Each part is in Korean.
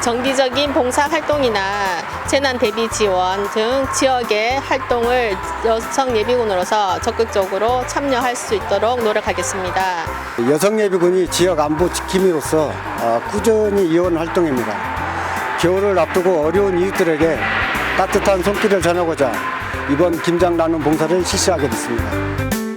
정기적인 봉사 활동이나 재난 대비 지원 등 지역의 활동을 여성 예비군으로서 적극적으로 참여할 수 있도록 노력하겠습니다. 여성예비군이 지역 안보 지킴이로서 어, 꾸준히 이어온 활동입니다. 겨울을 앞두고 어려운 이웃들에게 따뜻한 손길을 전하고자 이번 김장 나눔 봉사를 실시하게 됐습니다.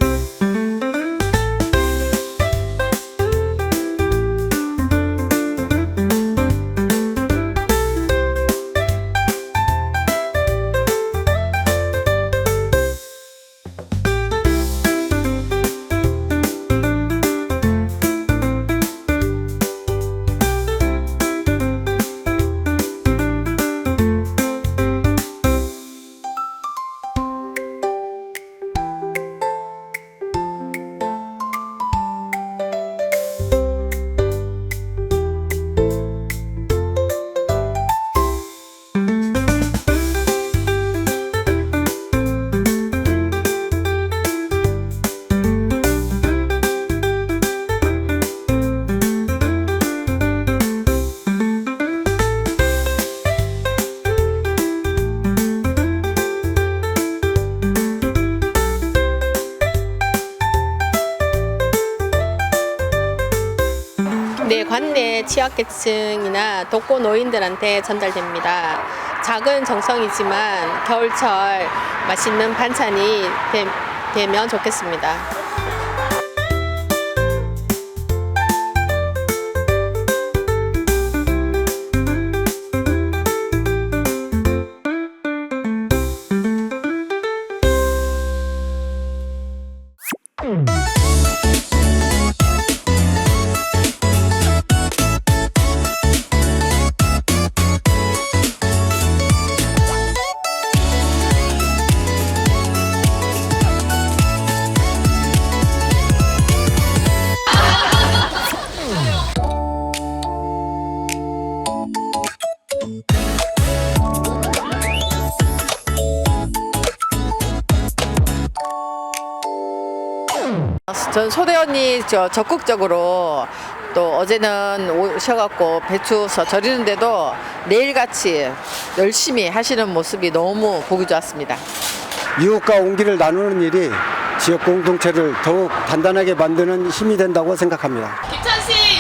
네, 관내 취약계층이나 독거 노인들한테 전달됩니다. 작은 정성이지만 겨울철 맛있는 반찬이 되, 되면 좋겠습니다. 전 소대원이 저 적극적으로 또 어제는 오셔갖고 배추 서 절이는데도 내일같이 열심히 하시는 모습이 너무 보기 좋았습니다. 이웃과 온기를 나누는 일이 지역 공동체를 더욱 단단하게 만드는 힘이 된다고 생각합니다. 김천 씨